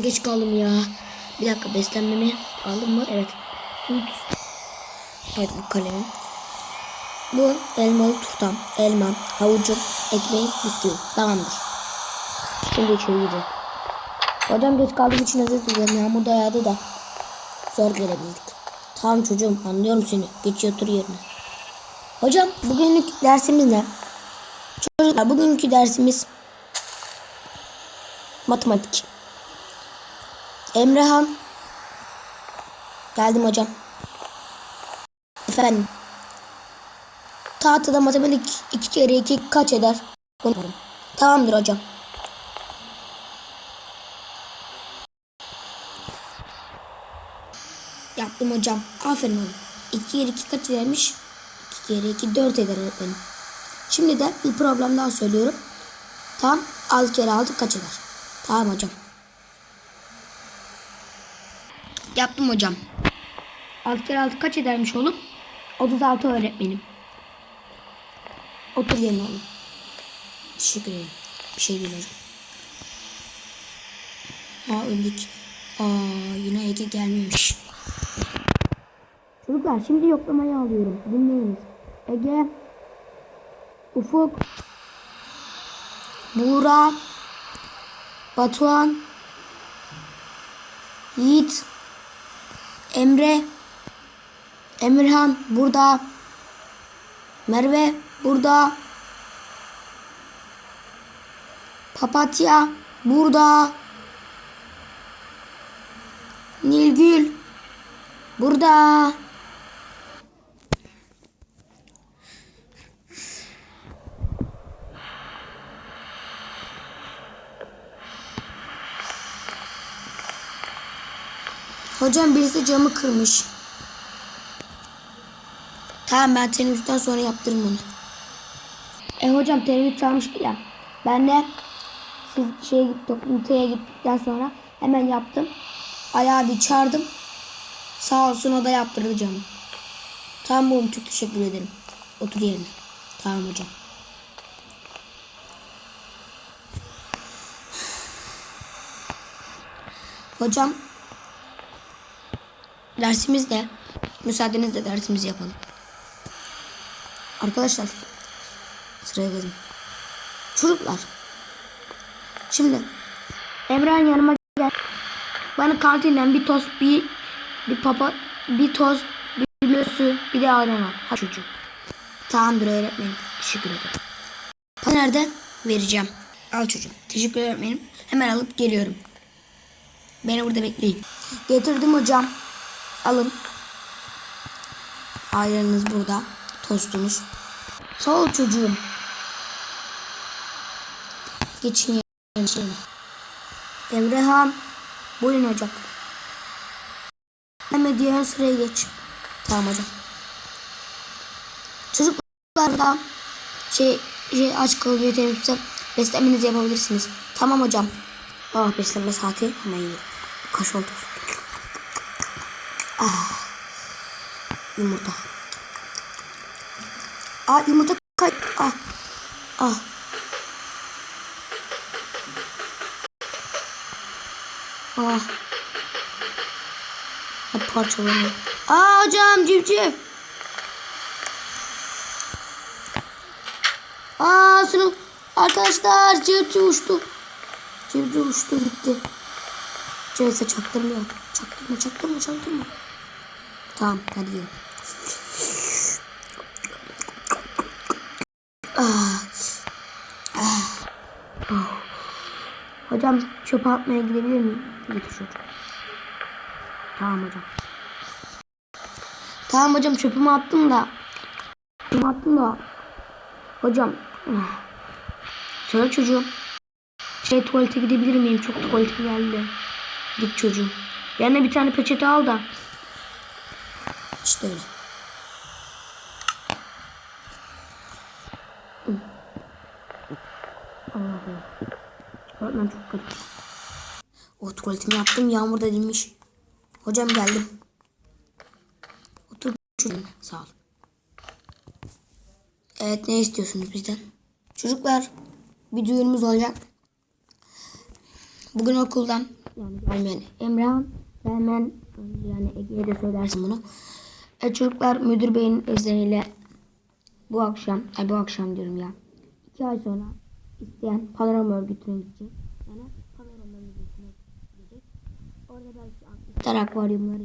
Geç kaldım ya. Bir dakika beslenmemi aldım mı? Evet. Süt. Evet bu kalemim. Bu elmalı turtam, elma, havucum, ekmeğim, bisküvi. Tamamdır. Şimdi içeri gireceğim. Hocam geç kaldığım için özür dilerim. Yağmur da yağdı da. Zor gelebildik. Tamam çocuğum anlıyorum seni. Geç otur yerine. Hocam bugünlük dersimiz ne? Çocuklar bugünkü dersimiz matematik. Emrehan. Geldim hocam. Efendim. Tahtada matematik 2 kere 2 kaç eder? Tamamdır hocam. Yaptım hocam. Aferin oğlum. 2 kere 2 kaç edermiş? 2 kere 2 4 eder öğretmenim. Şimdi de bir problem daha söylüyorum. Tam 6 kere 6 kaç eder? Tamam hocam. Yaptım hocam. 6 kere 6 kaç edermiş oğlum? 36 öğretmenim. Otur yerine oğlum. Teşekkür ederim. Bir şey değil hocam. Aa öldük. Aa yine Ege gelmemiş. Çocuklar şimdi yoklamayı alıyorum. Dinleyiniz. Ege. Ufuk. Buğra. Batuhan. Yiğit. Emre. Emirhan burada. Merve burada. Papatya burada. Nilgül burada. Hocam birisi camı kırmış. Tamam ben teneffüsten sonra yaptırırım onu. E hocam teneffüs çalmıştı ya. Ben de siz şeye toplantıya gittikten sonra hemen yaptım. Ayağı bir çağırdım. Sağ olsun o da yaptırdı camı. Tamam oğlum çok teşekkür ederim. Otur yerine. Tamam hocam. Hocam dersimiz de müsaadenizle dersimizi yapalım. Arkadaşlar sıraya gelin. Çocuklar şimdi Emrah'ın yanıma gel. Bana kantinden bir tost bir bir papa bir tost bir lösü bir de ayran al. Ha çocuğum. Tamamdır öğretmenim. Teşekkür ederim. Para nerede? Vereceğim. Al çocuğum. Teşekkür öğretmenim. Hemen alıp geliyorum. Beni burada bekleyin. Getirdim hocam. Alın. Ayranınız burada. Tostunuz. Sağ ol çocuğum. Geçin yerine. Emrehan. Buyurun hocam. Hemen diğer sıraya geç. Tamam hocam. Çocuklar da şey, şey aç kalıyor teneffüste beslenmenizi yapabilirsiniz. Tamam hocam. Ah beslenme saati hemen yiyelim. Kaş oldu. Ah. Yumurta. Aa yumurta kay. Ah. Ah. Ah. Hadi parçalanıyor. Aa hocam civciv. Aa sınıf. Arkadaşlar civciv uçtu. Civciv uçtu gitti. Cevese çaktırmıyor. Çaktırma çaktırma çaktırma. Tamam hadi yiyelim. Ah. Ah. Ah. Hocam çöpe atmaya gidebilir miyim? Çocuk. Tamam hocam. Tamam hocam çöpümü attım da. Çöpümü attım da. Hocam. Söyle çocuğum. Şey tuvalete gidebilir miyim? Çok tuvaletim geldi. Git çocuğum. Yanına bir tane peçete al da. İşte öyle. Allah'ım. Öğretmen çok kötü. O tuvaletimi yaptım. Yağmur da dinmiş. Hocam geldim. Otur. Sağ ol. Evet ne istiyorsunuz bizden? Çocuklar bir duyurumuz olacak. Bugün okuldan yani gelmeyen Emrehan gelmeyen yani Ege'ye de söylersin bunu. E, çocuklar müdür beyin izniyle bu akşam, ay bu akşam diyorum ya. iki ay sonra isteyen panorama örgütüne gidecek. Yani panorama örgütüne gidecek. Orada belki akvaryumları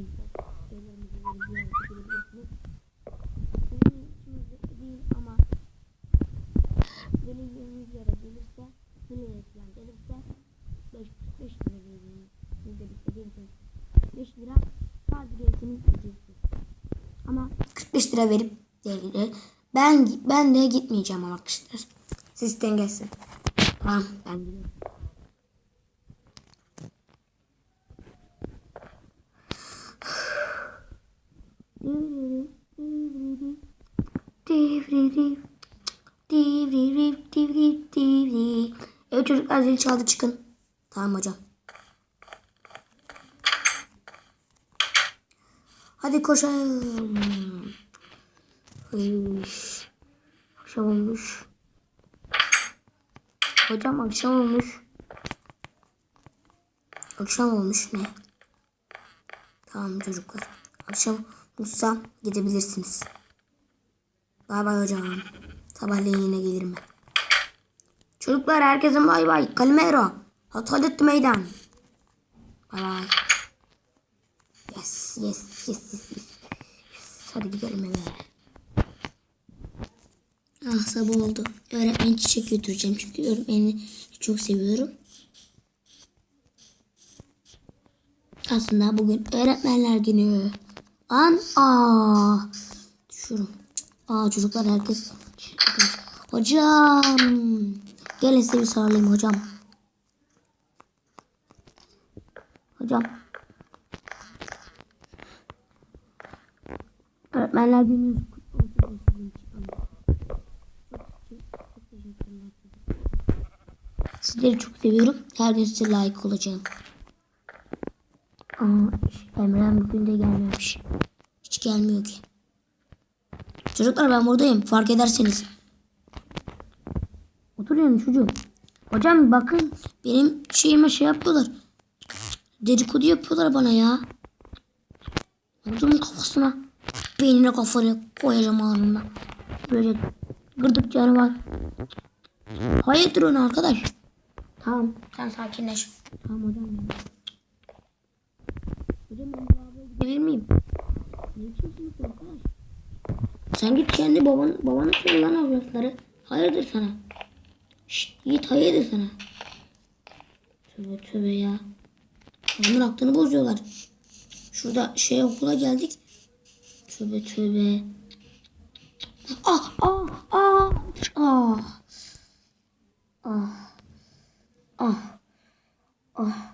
45 lira verip değil. Ben ben de gitmeyeceğim ama arkadaşlar. Siz dengesin. Tamam ben gidiyorum. Evet çocuklar zil çaldı çıkın. Tamam hocam. Hadi koşalım. Ay, akşam olmuş. Hocam akşam olmuş. Akşam olmuş ne? Tamam çocuklar. Akşam olursa gidebilirsiniz. Bay bay hocam. Sabahleyin yine gelirim ben. Çocuklar herkese bay bay. Kalimero. Hatalet meydan. Bay bay. Yes, yes, yes, yes. yes. Hadi gidelim eve. Sabah oldu. Öğretmen çiçek götüreceğim çünkü öğretmeni çok seviyorum. Aslında bugün öğretmenler günü. An aa düşüyorum. Aa çocuklar herkes hocam gelin size bir sarılayım hocam. Hocam. Öğretmenler gününüz kutlu olsun sizin için. Çok teşekkürler. Sizleri çok seviyorum. Her gün size layık olacağım. Ama Emre'm bugün de gelmemiş. Hiç gelmiyor ki. Çocuklar ben buradayım. Fark ederseniz. Oturuyorum çocuğum. Hocam bakın benim şeyime şey yapıyorlar. Dedikodu yapıyorlar bana ya. Vurdum kafasına. Beynine kafayı koyacağım anında. Böyle gırdık canı var. Hayırdır onu arkadaş? Tamam sen sakinleş. Tamam hocam. Hocam ben bu lavaboya gidebilir miyim? Ne içiyorsunuz arkadaş? Sen git kendi baban, babana söyle lan o lafları. Hayırdır sana? Şşt git hayırdır sana? Tövbe tövbe ya. Adamın aklını bozuyorlar. Şurada şey okula geldik. Tövbe tövbe. Ah ah ah. Ah. Ah. Ah. Ah.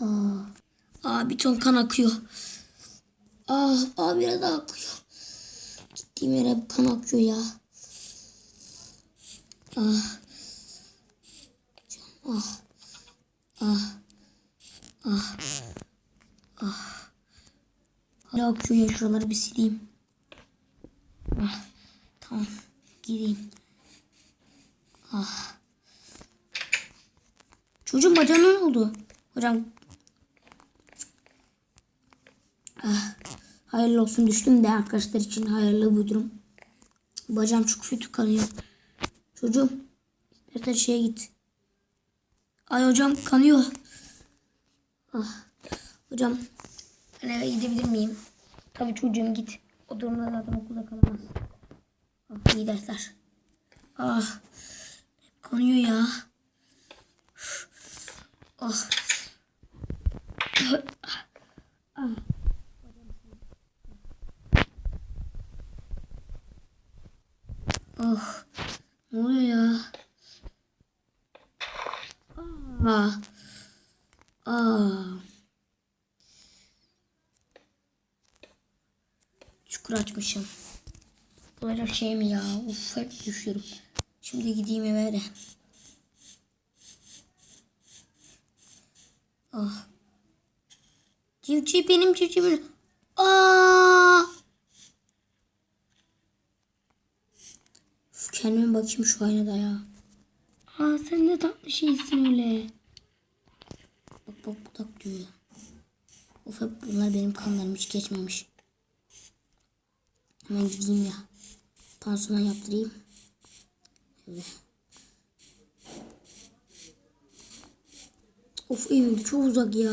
Ah. Ton kan akıyor. Ah, ah biraz daha akıyor. Gittiğim yere kan akıyor ya. Ah. Ah. Ah. Ah. Ah. Hala akıyor ya şuraları bir sileyim. Ah. Tamam. Gideyim. Ah. Çocuğun bacağına ne oldu? Hocam. Ah. Hayırlı olsun düştüm de arkadaşlar için hayırlı bu durum. Bacağım çok kötü kanıyor. Çocuğum. İstersen şeye git. Ay hocam kanıyor. Ah. Hocam. Ben eve gidebilir miyim? Tabii çocuğum git. O durumda zaten okulda kalamaz. Ah, iyi dersler. Ah. Kanıyor ya. Ah. Ah. Oh. Ne oluyor ya? Ah. Ah. Çukur açmışım. Olacak şey mi ya? Uf hep düşüyorum. Şimdi gideyim eve de. Ah. Civciv benim civcivim. Aa! Üf, Kendime bakayım şu aynada ya. Aa sen ne tatlı şeysin öyle. bak budak diyor ya. Of hep bunlar benim kanlarım hiç geçmemiş. Hemen gideyim ya. Pansuman yaptırayım. Evet. Of evim çok uzak ya.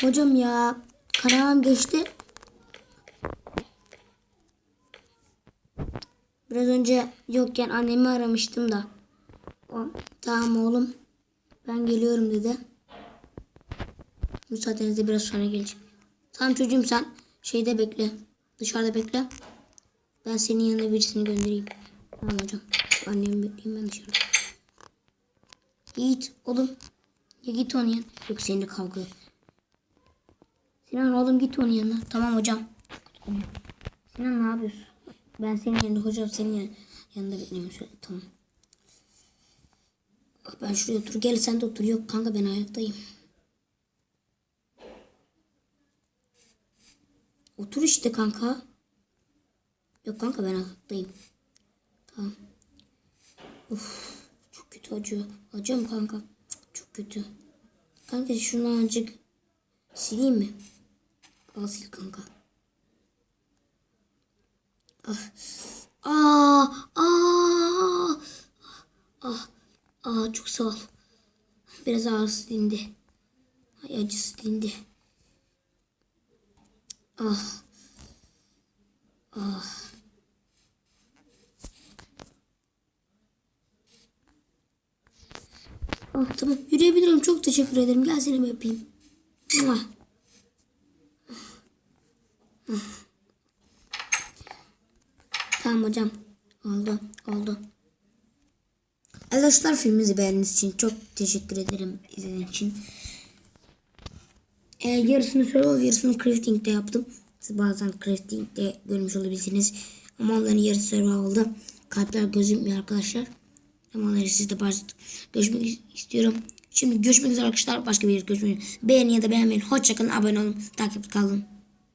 Hocam ya. Kararım geçti. Biraz önce yokken annemi aramıştım da. Tamam oğlum. Ben geliyorum dedi. Müsaadenizle biraz sonra geleceğim. Tamam çocuğum sen şeyde bekle. Dışarıda bekle. Ben senin yanına birisini göndereyim. Tamam hocam. Annemi bekleyeyim ben dışarıda. Yiğit oğlum. Ya git onun yanına. Yok seninle kavga. Sinan oğlum git onun yanına. Tamam hocam. Sinan ne yapıyorsun? Ben senin yanında hocam senin yan- yanında bekleyeyim şöyle. Tamam. Ben şuraya otur. Gel sen de otur. Yok kanka ben ayaktayım. Otur işte kanka. Yok kanka ben ayaktayım. Tamam. Of, çok kötü acıyor. Acıyor kanka? Çok kötü. Kanka şunu azıcık sileyim mi? Al sil kanka. Ah. Aa, aa, ah, ah, çok sağ ol. Biraz ağrısı dindi. Ay acısı dindi. Ah. Ah. Ah tamam yürüyebilirim. Çok teşekkür ederim. Gel seni öpeyim. Mua. Tamam hocam. Oldu. Oldu. Arkadaşlar filmimizi beğendiğiniz için çok teşekkür ederim izlediğiniz için. Ee, yarısını survival yarısını crafting'de yaptım. Siz bazen crafting'de görmüş olabilirsiniz. Ama onların yarısı survival'da. Kalpler gözükmüyor arkadaşlar. Ama onları siz de bazen görüşmek istiyorum. Şimdi görüşmek üzere arkadaşlar. Başka bir yerde görüşmek üzere. Beğenin ya da beğenmeyin. Hoşçakalın. Abone olun. Takipte kalın.